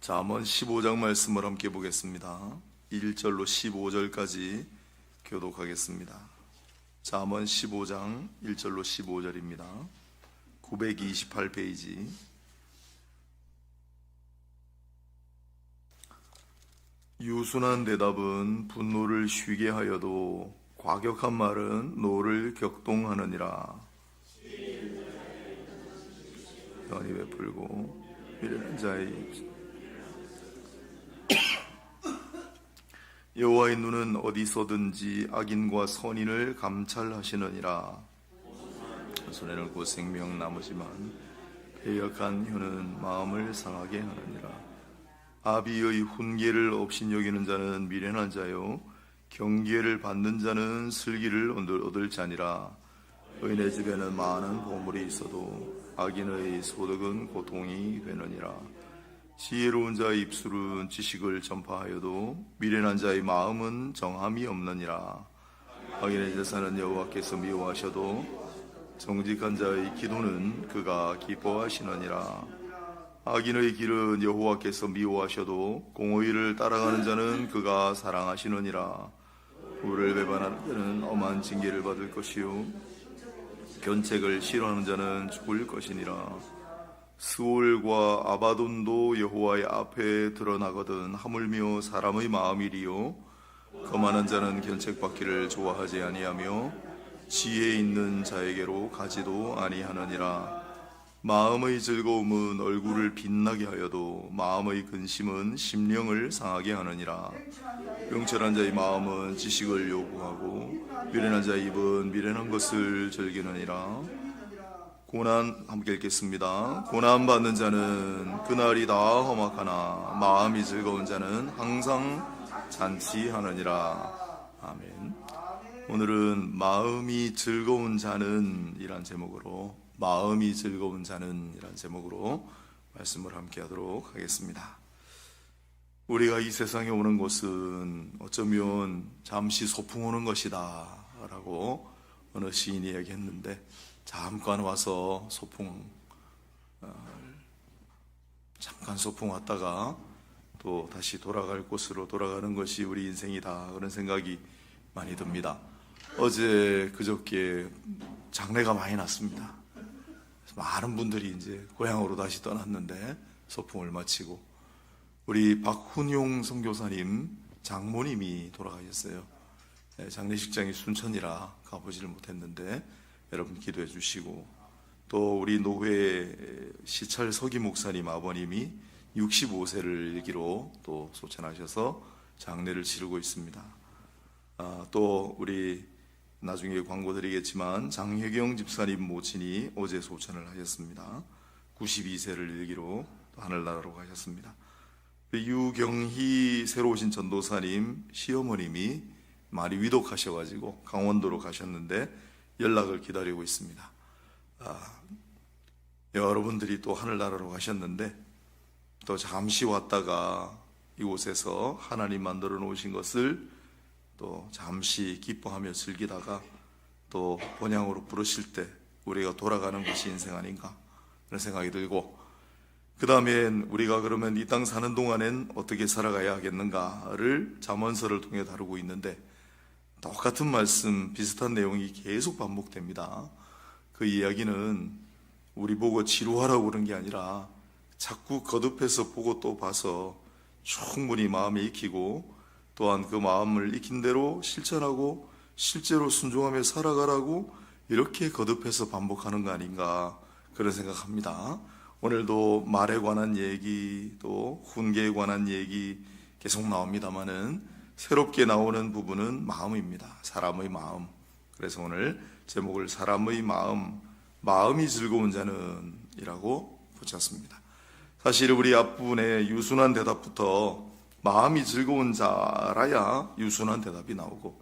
잠언 15장 말씀을 함께 보겠습니다. 1절로 15절까지 교독하겠습니다. 잠언 15장 1절로 15절입니다. 928페이지 유순한 대답은 분노를 쉬게 하여도 과격한 말은 노를 격동하느니라. 연이 베풀고 미련한 자의 여호와의 눈은 어디서든지 악인과 선인을 감찰하시느니라. 손에는 곧 생명 남으지만 배역한 혀는 마음을 상하게 하느니라. 아비의 훈계를 없인 여기는 자는 미련한 자요 경계를 받는 자는 슬기를 얻을, 자니라. 의인의 집에는 많은 보물이 있어도 악인의 소득은 고통이 되느니라. 지혜로운 자의 입술은 지식을 전파하여도 미련한 자의 마음은 정함이 없느니라. 악인의 재산은 여호와께서 미워하셔도 정직한 자의 기도는 그가 기뻐하시느니라. 악인의 길은 여호와께서 미워하셔도 공의를 따라가는 자는 그가 사랑하시느니라. 우를 배반하는 자는 엄한 징계를 받을 것이요 견책을 싫어하는 자는 죽을 것이니라. 스올과 아바돈도 여호와의 앞에 드러나거든 하물며 사람의 마음이리요. 거만한 자는 견책받기를 좋아하지 아니하며 지혜 있는 자에게로 가지도 아니하느니라. 마음의 즐거움은 얼굴을 빛나게 하여도 마음의 근심은 심령을 상하게 하느니라. 명철한 자의 마음은 지식을 요구하고 미련한 자의 입은 미련한 것을 즐기느니라 고난 함께 읽겠습니다. 고난 받는 자는 그날이 다 험악하나 마음이 즐거운 자는 항상 잔치하느니라. 아멘. 오늘은 마음이 즐거운 자는 이란 제목으로 마음이 즐거운 자는 이란 제목으로 말씀을 함께 하도록 하겠습니다. 우리가 이 세상에 오는 것은 어쩌면 잠시 소풍 오는 것이다 라고 어느 시인이 얘기했는데 잠깐 와서 소풍 어, 잠깐 소풍 왔다가 또 다시 돌아갈 곳으로 돌아가는 것이 우리 인생이다 그런 생각이 많이 듭니다. 어제 그저께 장례가 많이 났습니다. 많은 분들이 이제 고향으로 다시 떠났는데 소풍을 마치고 우리 박훈용 선교사님 장모님이 돌아가셨어요. 네, 장례식장이 순천이라 가보지를 못했는데 여러분 기도해 주시고 또 우리 노회 시찰 서기 목사님 아버님이 65세를 일기로 또 소천하셔서 장례를 치르고 있습니다. 아, 또 우리 나중에 광고 드리겠지만 장혜경 집사님 모친이 어제 소천을 하셨습니다. 92세를 일기로 또 하늘나라로 가셨습니다. 유경희 새로 오신 전도사님 시어머님이 많이 위독하셔가지고 강원도로 가셨는데 연락을 기다리고 있습니다. 아, 여러분들이 또 하늘나라로 가셨는데 또 잠시 왔다가 이곳에서 하나님 만들어 놓으신 것을 또 잠시 기뻐하며 즐기다가 또 본향으로 부르실 때 우리가 돌아가는 것이 인생 아닌가 그런 생각이 들고 그 다음엔 우리가 그러면 이 땅 사는 동안엔 어떻게 살아가야 하겠는가를 잠언서를 통해 다루고 있는데 똑같은 말씀, 비슷한 내용이 계속 반복됩니다. 그 이야기는 우리 보고 지루하라고 그런 게 아니라 자꾸 거듭해서 보고 또 봐서 충분히 마음에 익히고 또한 그 마음을 익힌 대로 실천하고 실제로 순종하며 살아가라고 이렇게 거듭해서 반복하는 거 아닌가 그런 생각합니다. 오늘도 말에 관한 얘기 또 훈계에 관한 얘기 계속 나옵니다만은 새롭게 나오는 부분은 마음입니다. 사람의 마음. 그래서 오늘 제목을 사람의 마음, 마음이 즐거운 자는 이라고 붙였습니다. 사실 우리 앞부분에 유순한 대답부터 마음이 즐거운 자라야 유순한 대답이 나오고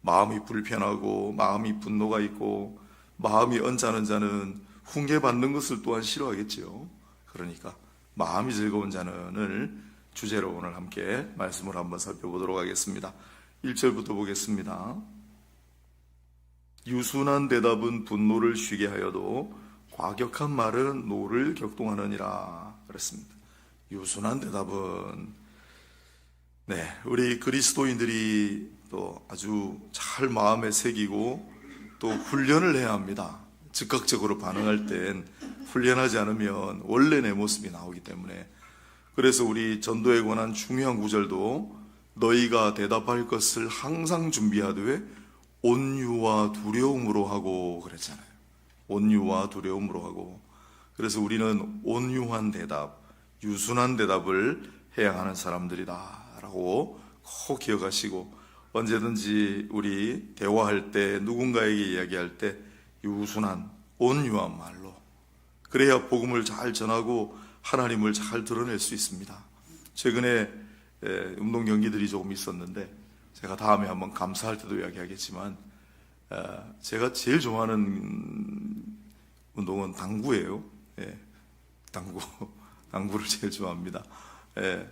마음이 불편하고 마음이 분노가 있고 마음이 언짢은 자는 훈계받는 것을 또한 싫어하겠지요. 그러니까 마음이 즐거운 자는을 주제로 오늘 함께 말씀을 한번 살펴보도록 하겠습니다. 1절부터 보겠습니다. 유순한 대답은 분노를 쉬게 하여도 과격한 말은 노를 격동하느니라 그랬습니다. 유순한 대답은 네, 우리 그리스도인들이 또 아주 잘 마음에 새기고 또 훈련을 해야 합니다. 즉각적으로 반응할 땐 훈련하지 않으면 원래 내 모습이 나오기 때문에 그래서 우리 전도에 관한 중요한 구절도 너희가 대답할 것을 항상 준비하되 온유와 두려움으로 하고 그랬잖아요. 온유와 두려움으로 하고 그래서 우리는 온유한 대답, 유순한 대답을 해야 하는 사람들이다라고 꼭 기억하시고 언제든지 우리 대화할 때 누군가에게 이야기할 때 유순한 온유한 말로 그래야 복음을 잘 전하고 하나님을 잘 드러낼 수 있습니다. 최근에 에, 운동 경기들이 조금 있었는데 제가 다음에 한번 감사할 때도 이야기하겠지만 어, 제가 제일 좋아하는 운동은 당구예요. 예, 당구, 당구를 제일 좋아합니다. 예,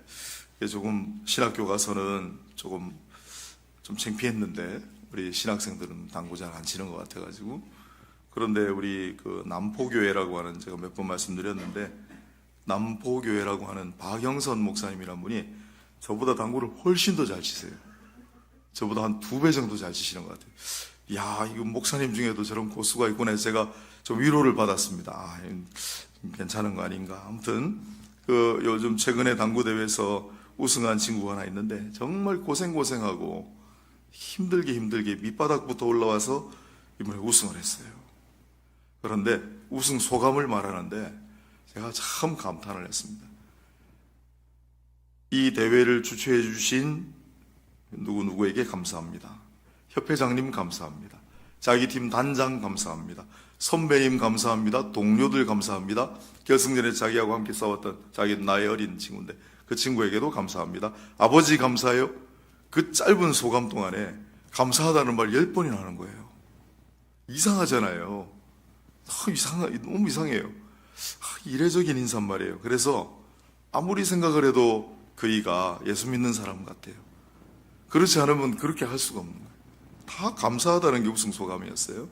조금 신학교 가서는 조금 좀 창피했는데 우리 신학생들은 당구 잘 안 치는 것 같아가지고 그런데 우리 그 남포교회라고 하는 제가 몇 번 말씀드렸는데 남포교회라고 하는 박영선 목사님이란 분이 저보다 당구를 훨씬 더 잘 치세요. 저보다 한 두 배 정도 잘 치시는 것 같아요. 야, 이거 목사님 중에도 저런 고수가 있구나 해서 제가 좀 위로를 받았습니다. 아, 괜찮은 거 아닌가. 아무튼 그 요즘 최근에 당구 대회에서 우승한 친구가 하나 있는데 정말 고생 고생하고 힘들게 힘들게 밑바닥부터 올라와서 이번에 우승을 했어요. 그런데 우승 소감을 말하는데 제가 참 감탄을 했습니다. 이 대회를 주최해 주신 누구 누구에게 감사합니다. 협회장님 감사합니다. 자기 팀 단장 감사합니다. 선배님 감사합니다. 동료들 감사합니다. 결승전에 자기하고 함께 싸웠던 자기 나이 어린 친구인데 그 친구에게도 감사합니다. 아버지 감사해요. 그 짧은 소감 동안에 감사하다는 말열 번이나 하는 거예요. 이상하잖아요. 아, 이상 너무 이상해요. 아, 이례적인 인사말이에요. 그래서 아무리 생각을 해도 그이가 예수 믿는 사람 같아요. 그렇지 않으면 그렇게 할 수가 없는 거예요. 다 감사하다는 게 우승 소감이었어요.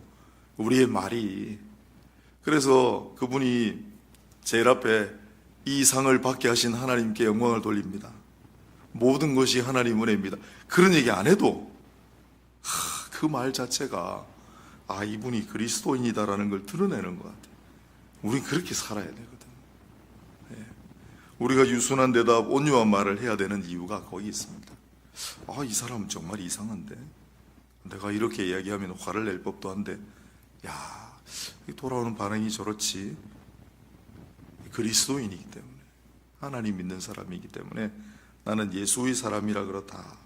우리의 말이. 그래서 그분이 제일 앞에 이 상을 받게 하신 하나님께 영광을 돌립니다. 모든 것이 하나님 은혜입니다. 그런 얘기 안 해도 그 말 자체가 아 이분이 그리스도인이다라는 걸 드러내는 것 같아요. 우린 그렇게 살아야 되거든. 예. 우리가 유순한 대답, 온유한 말을 해야 되는 이유가 거기 있습니다. 아, 이 사람은 정말 이상한데. 내가 이렇게 이야기하면 화를 낼 법도 한데, 야, 돌아오는 반응이 저렇지. 그리스도인이기 때문에. 하나님 믿는 사람이기 때문에 나는 예수의 사람이라 그렇다.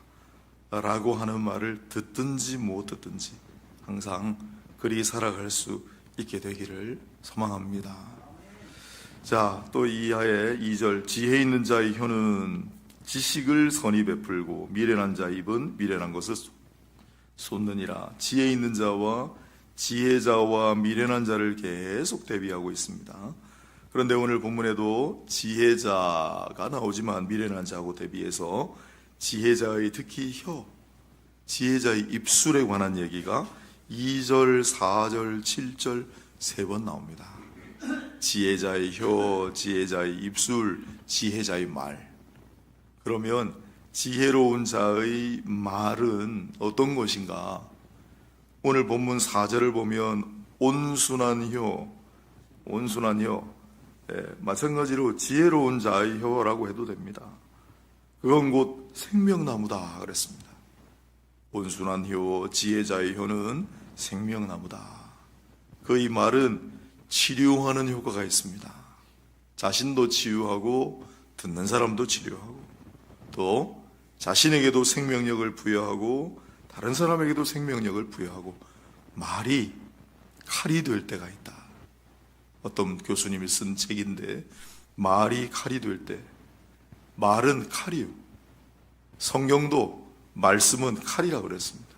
라고 하는 말을 듣든지 못 듣든지 항상 그리 살아갈 수 있게 되기를 소망합니다. 자, 또 이하의 2절 지혜 있는 자의 혀는 지식을 선히 베풀고 미련한 자의 입은 미련한 것을 쏟느니라. 지혜 있는 자와 지혜자와 미련한 자를 계속 대비하고 있습니다. 그런데 오늘 본문에도 지혜자가 나오지만 미련한 자하고 대비해서 지혜자의 특히 혀, 지혜자의 입술에 관한 얘기가 2절, 4절, 7절 세 번 나옵니다. 지혜자의 혀, 지혜자의 입술, 지혜자의 말. 그러면 지혜로운 자의 말은 어떤 것인가? 오늘 본문 4절을 보면 온순한 혀, 온순한 혀, 예, 마찬가지로 지혜로운 자의 혀라고 해도 됩니다. 그건 곧 생명나무다 그랬습니다. 온순한 혀, 지혜자의 혀는 생명나무다. 그의 말은 치료하는 효과가 있습니다. 자신도 치유하고 듣는 사람도 치료하고 또 자신에게도 생명력을 부여하고 다른 사람에게도 생명력을 부여하고 말이 칼이 될 때가 있다. 어떤 교수님이 쓴 책인데 말이 칼이 될 때 말은 칼이요. 성경도 말씀은 칼이라 그랬습니다.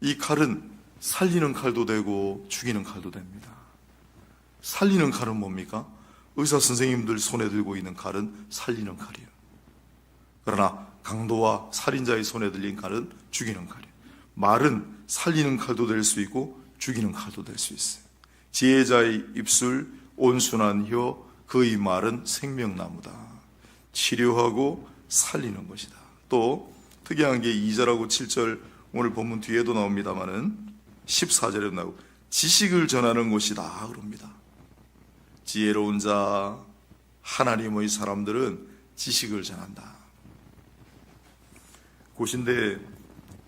이 칼은 살리는 칼도 되고 죽이는 칼도 됩니다. 살리는 칼은 뭡니까? 의사 선생님들 손에 들고 있는 칼은 살리는 칼이에요. 그러나 강도와 살인자의 손에 들린 칼은 죽이는 칼이에요. 말은 살리는 칼도 될 수 있고 죽이는 칼도 될 수 있어요. 지혜자의 입술, 온순한 혀, 그의 말은 생명나무다. 치료하고 살리는 것이다. 또 특이한 게 2절하고 7절 오늘 본문 뒤에도 나옵니다마는 14절에도 나오고 지식을 전하는 곳이다 그럽니다. 지혜로운 자 하나님의 사람들은 지식을 전한다. 고신대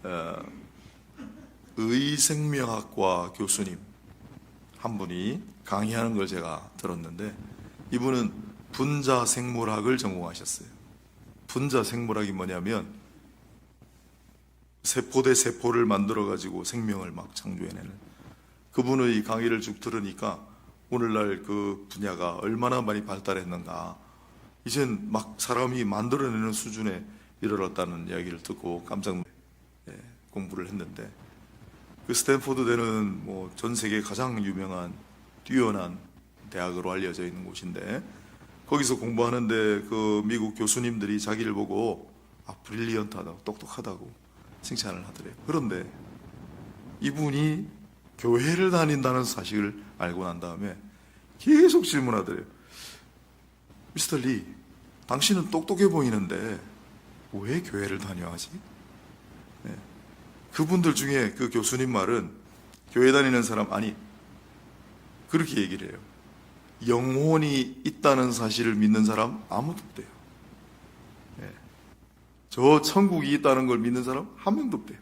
어, 의생명학과 교수님 한 분이 강의하는 걸 제가 들었는데 이분은 분자 생물학을 전공하셨어요. 분자 생물학이 뭐냐면 세포 대 세포를 만들어 가지고 생명을 막 창조해내는. 그분의 강의를 쭉 들으니까 오늘날 그 분야가 얼마나 많이 발달했는가. 이젠 막 사람이 만들어내는 수준에 이르렀다는 이야기를 듣고 깜짝 놀- 예, 공부를 했는데. 그 스탠포드 대는 뭐 전 세계 가장 유명한 뛰어난 대학으로 알려져 있는 곳인데 거기서 공부하는데 그 미국 교수님들이 자기를 보고 아 브릴리언트하다고 똑똑하다고 칭찬을 하더래요. 그런데 이분이 교회를 다닌다는 사실을 알고 난 다음에 계속 질문하더래요. 미스터 리, 당신은 똑똑해 보이는데 왜 교회를 다녀야지? 네. 그분들 중에 그 교수님 말은 교회 다니는 사람 아니 그렇게 얘기를 해요. 영혼이 있다는 사실을 믿는 사람 아무도 없대요. 예. 저 천국이 있다는 걸 믿는 사람 한 명도 없대요.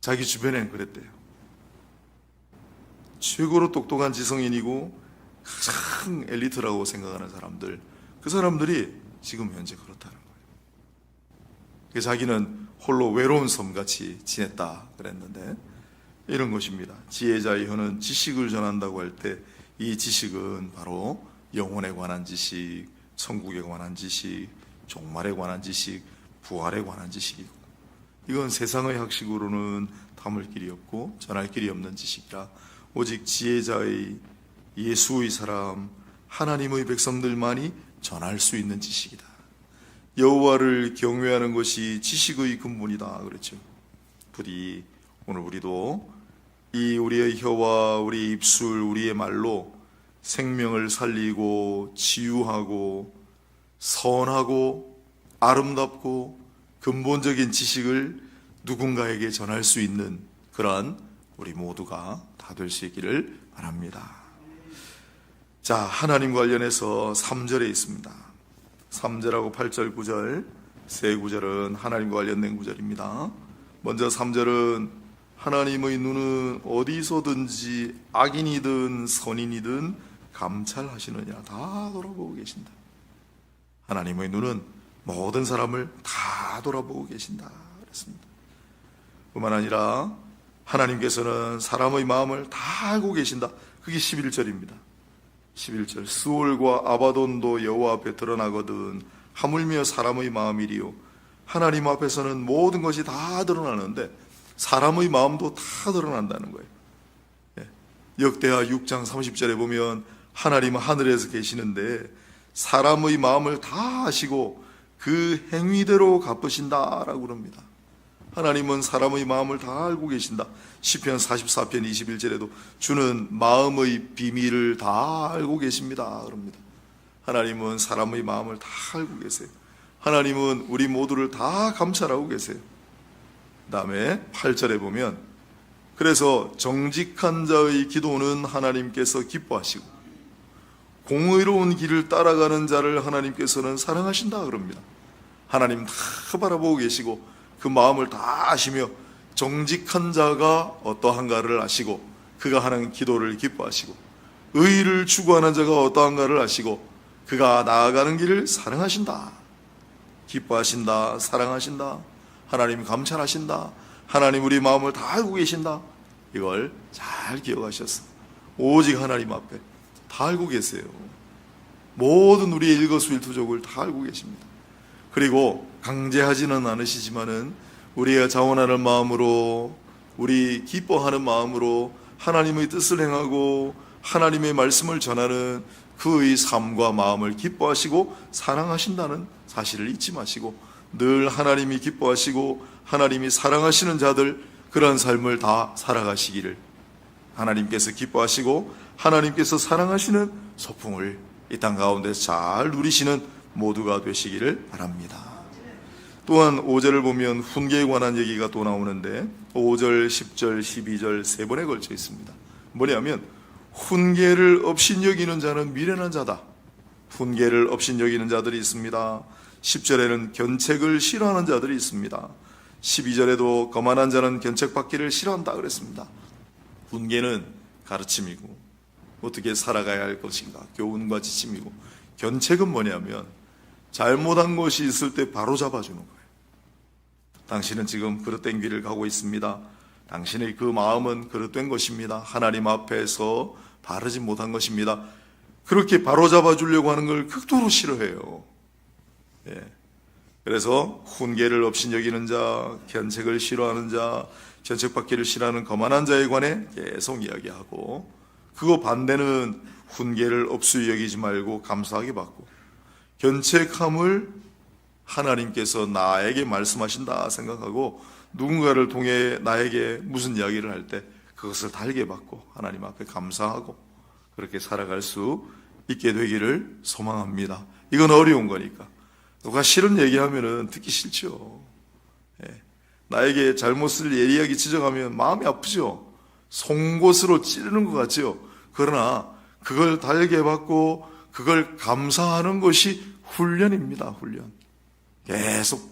자기 주변엔 그랬대요. 최고로 똑똑한 지성인이고 가장 엘리트라고 생각하는 사람들, 그 사람들이 지금 현재 그렇다는 거예요. 그래서 자기는 홀로 외로운 섬같이 지냈다 그랬는데 이런 것입니다. 지혜자의 혀는 지식을 전한다고 할 때 이 지식은 바로 영혼에 관한 지식, 천국에 관한 지식, 종말에 관한 지식, 부활에 관한 지식이고 이건 세상의 학식으로는 담을 길이 없고 전할 길이 없는 지식이라 오직 지혜자의 예수의 사람 하나님의 백성들만이 전할 수 있는 지식이다. 여호와를 경외하는 것이 지식의 근본이다 그랬죠. 부디 오늘 우리도 이 우리의 혀와 우리 입술, 우리의 말로 생명을 살리고 치유하고 선하고 아름답고 근본적인 지식을 누군가에게 전할 수 있는 그러한 우리 모두가 다 될 수 있기를 바랍니다. 자, 하나님 관련해서 3절에 있습니다. 3절하고 8절, 9절, 세 구절은 하나님과 관련된 구절입니다. 먼저 3절은 하나님의 눈은 어디서든지 악인이든 선인이든 감찰하시느냐 다 돌아보고 계신다. 하나님의 눈은 모든 사람을 다 돌아보고 계신다. 그랬습니다. 뿐만 아니라 하나님께서는 사람의 마음을 다 알고 계신다. 그게 11절입니다. 11절 스올과 아바돈도 여호와 앞에 드러나거든 하물며 사람의 마음이리요 하나님 앞에서는 모든 것이 다 드러나는데 사람의 마음도 다 드러난다는 거예요. 예. 역대하 6장 30절에 보면 하나님은 하늘에서 계시는데 사람의 마음을 다 아시고 그 행위대로 갚으신다라고 그럽니다. 하나님은 사람의 마음을 다 알고 계신다. 시편 44편 21절에도 주는 마음의 비밀을 다 알고 계십니다. 그럽니다. 하나님은 사람의 마음을 다 알고 계세요. 하나님은 우리 모두를 다 감찰하고 계세요. 그다음에 8절에 보면 그래서 정직한 자의 기도는 하나님께서 기뻐하시고 공의로운 길을 따라가는 자를 하나님께서는 사랑하신다 그럽니다. 하나님 다 바라보고 계시고 그 마음을 다 아시며 정직한 자가 어떠한가를 아시고 그가 하는 기도를 기뻐하시고 의를 추구하는 자가 어떠한가를 아시고 그가 나아가는 길을 사랑하신다. 기뻐하신다. 사랑하신다. 하나님 감찰하신다. 하나님 우리 마음을 다 알고 계신다. 이걸 잘 기억하셨어. 오직 하나님 앞에 다 알고 계세요. 모든 우리의 일거수일투족을 다 알고 계십니다. 그리고 강제하지는 않으시지만은 우리가 자원하는 마음으로 우리 기뻐하는 마음으로 하나님의 뜻을 행하고 하나님의 말씀을 전하는 그의 삶과 마음을 기뻐하시고 사랑하신다는 사실을 잊지 마시고 늘 하나님이 기뻐하시고 하나님이 사랑하시는 자들 그런 삶을 다 살아가시기를 하나님께서 기뻐하시고 하나님께서 사랑하시는 소풍을 이 땅 가운데 잘 누리시는 모두가 되시기를 바랍니다. 또한 5절을 보면 훈계에 관한 얘기가 또 나오는데 5절, 10절, 12절 세 번에 걸쳐 있습니다. 뭐냐면 훈계를 업신여기는 자는 미련한 자다. 훈계를 업신여기는 자들이 있습니다. 10절에는 견책을 싫어하는 자들이 있습니다. 12절에도 거만한 자는 견책받기를 싫어한다 그랬습니다. 훈계는 가르침이고 어떻게 살아가야 할 것인가 교훈과 지침이고 견책은 뭐냐면 잘못한 것이 있을 때 바로 잡아주는 거예요. 당신은 지금 그릇된 길을 가고 있습니다. 당신의 그 마음은 그릇된 것입니다. 하나님 앞에서 바르지 못한 것입니다. 그렇게 바로 잡아주려고 하는 걸 극도로 싫어해요. 예. 그래서 훈계를 없인 여기는 자, 견책을 싫어하는 자, 견책받기를 싫어하는 거만한 자에 관해 계속 이야기하고 그거 반대는 훈계를 없이 여기지 말고 감사하게 받고 견책함을 하나님께서 나에게 말씀하신다 생각하고 누군가를 통해 나에게 무슨 이야기를 할 때 그것을 달게 받고 하나님 앞에 감사하고 그렇게 살아갈 수 있게 되기를 소망합니다. 이건 어려운 거니까. 누가 싫은 얘기하면은 듣기 싫죠. 예. 나에게 잘못을 예리하게 지적하면 마음이 아프죠. 송곳으로 찌르는 것 같죠. 그러나 그걸 달게 받고 그걸 감사하는 것이 훈련입니다. 훈련. 계속.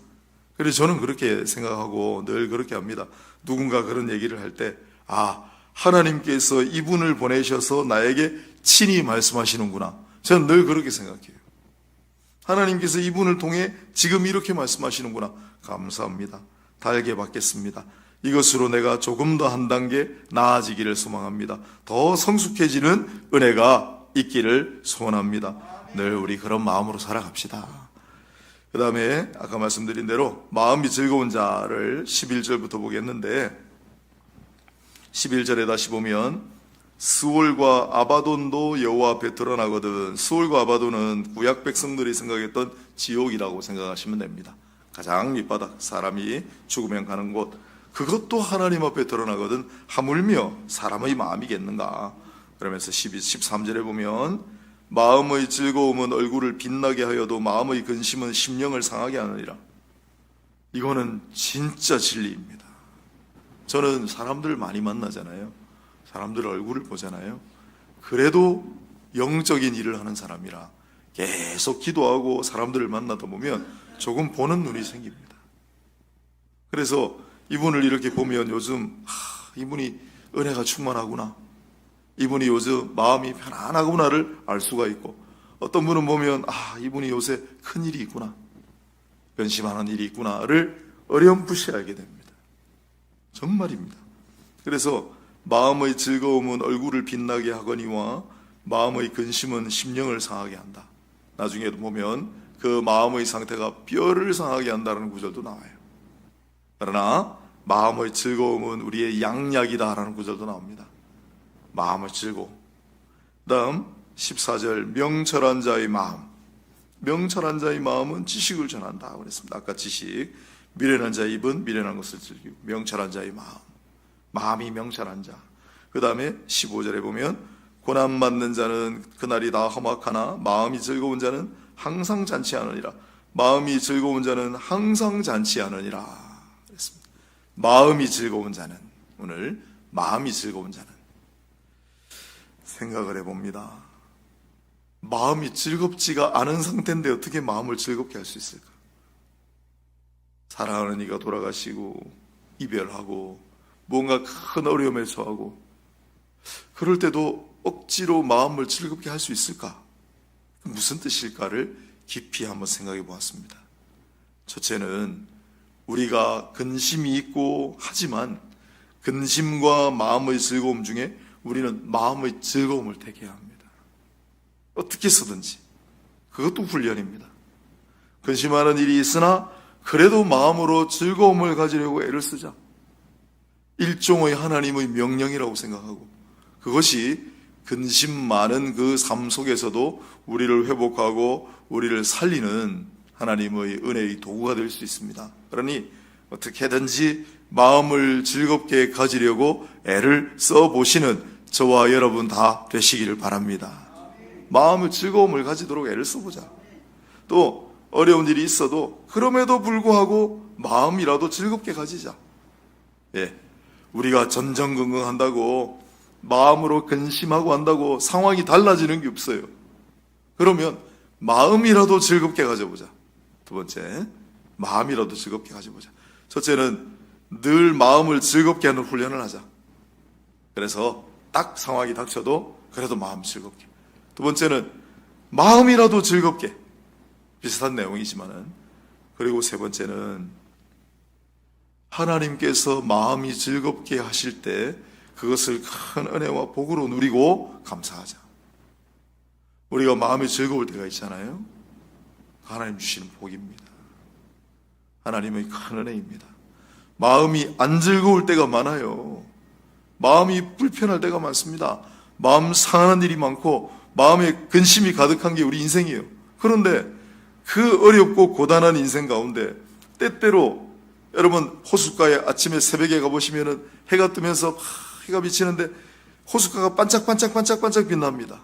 그래서 저는 그렇게 생각하고 늘 그렇게 합니다. 누군가 그런 얘기를 할 때, 아, 하나님께서 이분을 보내셔서 나에게 친히 말씀하시는구나. 저는 늘 그렇게 생각해요. 하나님께서 이분을 통해 지금 이렇게 말씀하시는구나. 감사합니다. 달게 받겠습니다. 이것으로 내가 조금 더 한 단계 나아지기를 소망합니다. 더 성숙해지는 은혜가 있기를 소원합니다. 늘 우리 그런 마음으로 살아갑시다. 그 다음에 아까 말씀드린 대로 마음이 즐거운 자를 11절부터 보겠는데 11절에 다시 보면 스올과 아바돈도 여호와 앞에 드러나거든 스올과 아바돈은 구약 백성들이 생각했던 지옥이라고 생각하시면 됩니다. 가장 밑바닥 사람이 죽으면 가는 곳 그것도 하나님 앞에 드러나거든 하물며 사람의 마음이겠는가 그러면서 12, 13절에 보면 마음의 즐거움은 얼굴을 빛나게 하여도 마음의 근심은 심령을 상하게 하느니라 이거는 진짜 진리입니다. 저는 사람들 많이 만나잖아요. 사람들 얼굴을 보잖아요. 그래도 영적인 일을 하는 사람이라 계속 기도하고 사람들을 만나다 보면 조금 보는 눈이 생깁니다. 그래서 이분을 이렇게 보면 요즘 하, 이분이 은혜가 충만하구나. 이분이 요즘 마음이 편안하구나를 알 수가 있고 어떤 분은 보면 아 이분이 요새 큰 일이 있구나. 변심하는 일이 있구나를 어렴풋이 알게 됩니다. 정말입니다. 그래서 마음의 즐거움은 얼굴을 빛나게 하거니와 마음의 근심은 심령을 상하게 한다. 나중에도 보면 그 마음의 상태가 뼈를 상하게 한다는 구절도 나와요. 그러나 마음의 즐거움은 우리의 양약이다라는 구절도 나옵니다. 마음의 즐거움. 다음 14절 명철한 자의 마음. 명철한 자의 마음은 지식을 전한다 그랬습니다. 아까 지식 미련한 자의 입은 미련한 것을 즐기고 명철한 자의 마음. 마음이 명철한 자. 그 다음에 15절에 보면 고난 받는 자는 그날이 다 험악하나 마음이 즐거운 자는 항상 잔치하느니라. 마음이 즐거운 자는 항상 잔치하느니라. 마음이 즐거운 자는 오늘 마음이 즐거운 자는 생각을 해봅니다. 마음이 즐겁지가 않은 상태인데 어떻게 마음을 즐겁게 할 수 있을까? 사랑하는 이가 돌아가시고 이별하고 뭔가 큰 어려움에 처하고 그럴 때도 억지로 마음을 즐겁게 할 수 있을까? 무슨 뜻일까를 깊이 한번 생각해 보았습니다. 첫째는 우리가 근심이 있고 하지만 근심과 마음의 즐거움 중에 우리는 마음의 즐거움을 택해야 합니다. 어떻게 쓰든지. 그것도 훈련입니다. 근심하는 일이 있으나 그래도 마음으로 즐거움을 가지려고 애를 쓰자. 일종의 하나님의 명령이라고 생각하고 그것이 근심 많은 그 삶 속에서도 우리를 회복하고 우리를 살리는 하나님의 은혜의 도구가 될 수 있습니다. 그러니 어떻게든지 마음을 즐겁게 가지려고 애를 써보시는 저와 여러분 다 되시기를 바랍니다. 마음을 즐거움을 가지도록 애를 써보자. 또 어려운 일이 있어도 그럼에도 불구하고 마음이라도 즐겁게 가지자. 예. 우리가 전전긍긍 한다고 마음으로 근심하고 한다고 상황이 달라지는 게 없어요. 그러면 마음이라도 즐겁게 가져보자. 두 번째, 마음이라도 즐겁게 가져보자. 첫째는 늘 마음을 즐겁게 하는 훈련을 하자. 그래서 딱 상황이 닥쳐도 그래도 마음 즐겁게. 두 번째는 마음이라도 즐겁게. 비슷한 내용이지만은. 그리고 세 번째는 하나님께서 마음이 즐겁게 하실 때 그것을 큰 은혜와 복으로 누리고 감사하자. 우리가 마음이 즐거울 때가 있잖아요. 하나님 주시는 복입니다. 하나님의 큰 은혜입니다. 마음이 안 즐거울 때가 많아요. 마음이 불편할 때가 많습니다. 마음 상하는 일이 많고 마음에 근심이 가득한 게 우리 인생이에요. 그런데 그 어렵고 고단한 인생 가운데 때때로 여러분 호숫가에 아침에 새벽에 가보시면은 해가 뜨면서 막 해가 비치는데 호숫가가 반짝반짝 반짝반짝 빛납니다.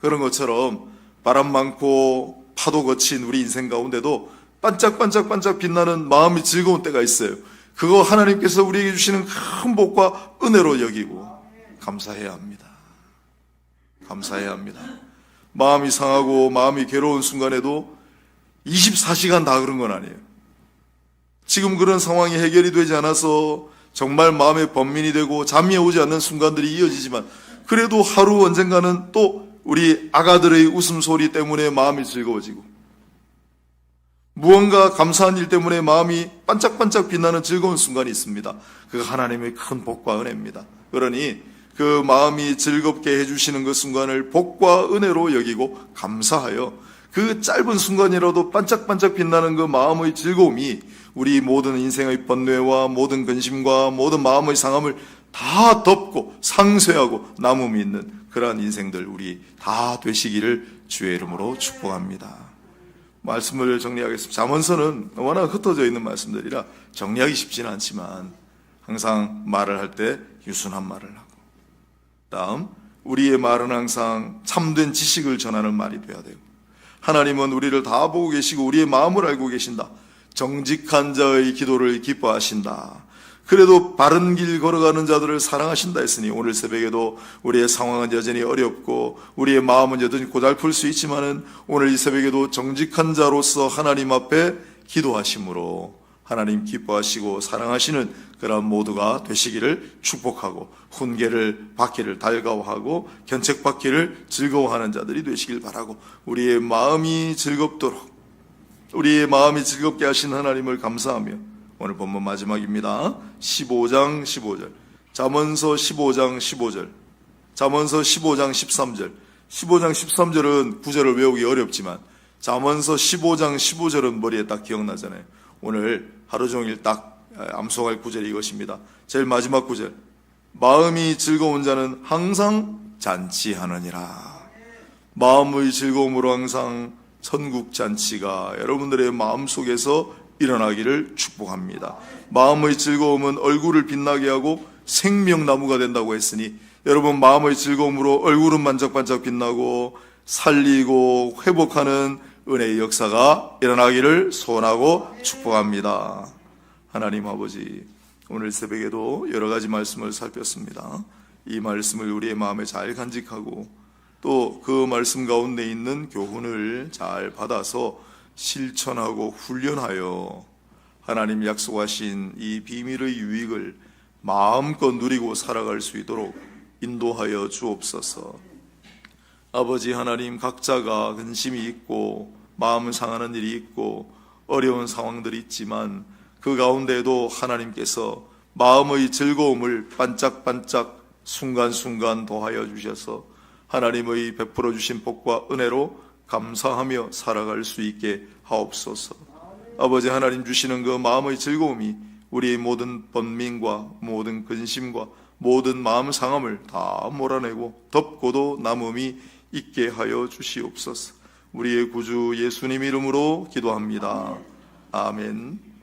그런 것처럼 바람 많고 파도 거친 우리 인생 가운데도 반짝반짝반짝 빛나는 마음이 즐거운 때가 있어요. 그거 하나님께서 우리에게 주시는 큰 복과 은혜로 여기고 감사해야 합니다. 감사해야 합니다. 마음이 상하고 마음이 괴로운 순간에도 24시간 다 그런 건 아니에요. 지금 그런 상황이 해결이 되지 않아서 정말 마음의 번민이 되고 잠이 오지 않는 순간들이 이어지지만 그래도 하루 언젠가는 또 우리 아가들의 웃음소리 때문에 마음이 즐거워지고 무언가 감사한 일 때문에 마음이 반짝반짝 빛나는 즐거운 순간이 있습니다. 그 하나님의 큰 복과 은혜입니다. 그러니 그 마음이 즐겁게 해주시는 그 순간을 복과 은혜로 여기고 감사하여 그 짧은 순간이라도 반짝반짝 빛나는 그 마음의 즐거움이 우리 모든 인생의 번뇌와 모든 근심과 모든 마음의 상함을 다 덮고 상쇄하고 남음이 있는 그러한 인생들 우리 다 되시기를 주의 이름으로 축복합니다. 말씀을 정리하겠습니다. 잠언서는 워낙 흩어져 있는 말씀들이라 정리하기 쉽지는 않지만 항상 말을 할 때 유순한 말을 하고 다음 우리의 말은 항상 참된 지식을 전하는 말이 되어야 되고 하나님은 우리를 다 보고 계시고 우리의 마음을 알고 계신다. 정직한 자의 기도를 기뻐하신다. 그래도 바른 길 걸어가는 자들을 사랑하신다 했으니 오늘 새벽에도 우리의 상황은 여전히 어렵고 우리의 마음은 여전히 고달플 수 있지만은 오늘 이 새벽에도 정직한 자로서 하나님 앞에 기도하심으로 하나님 기뻐하시고 사랑하시는 그런 모두가 되시기를 축복하고 훈계를 받기를 달가워하고 견책받기를 즐거워하는 자들이 되시길 바라고 우리의 마음이 즐겁도록 우리의 마음이 즐겁게 하신 하나님을 감사하며 오늘 본문 마지막입니다. 15장 15절. 잠언서 15장 15절. 잠언서 15장 13절. 15장 13절은 구절을 외우기 어렵지만 잠언서 15장 15절은 머리에 딱 기억나잖아요. 오늘 하루 종일 딱 암송할 구절이 이것입니다. 제일 마지막 구절. 마음이 즐거운 자는 항상 잔치하느니라. 마음의 즐거움으로 항상 천국 잔치가 여러분들의 마음 속에서 일어나기를 축복합니다. 마음의 즐거움은 얼굴을 빛나게 하고 생명나무가 된다고 했으니 여러분 마음의 즐거움으로 얼굴은 반짝반짝 빛나고 살리고 회복하는 은혜의 역사가 일어나기를 소원하고 축복합니다. 하나님 아버지, 오늘 새벽에도 여러 가지 말씀을 살폈습니다. 이 말씀을 우리의 마음에 잘 간직하고 또 그 말씀 가운데 있는 교훈을 잘 받아서 실천하고 훈련하여 하나님 약속하신 이 비밀의 유익을 마음껏 누리고 살아갈 수 있도록 인도하여 주옵소서. 아버지 하나님 각자가 근심이 있고 마음 상하는 일이 있고 어려운 상황들이 있지만 그 가운데에도 하나님께서 마음의 즐거움을 반짝반짝 순간순간 더하여 주셔서 하나님의 베풀어 주신 복과 은혜로 감사하며 살아갈 수 있게 하옵소서. 아버지 하나님 주시는 그 마음의 즐거움이 우리의 모든 번민과 모든 근심과 모든 마음 상함을 다 몰아내고 덮고도 남음이 있게 하여 주시옵소서. 우리의 구주 예수님 이름으로 기도합니다. 아멘.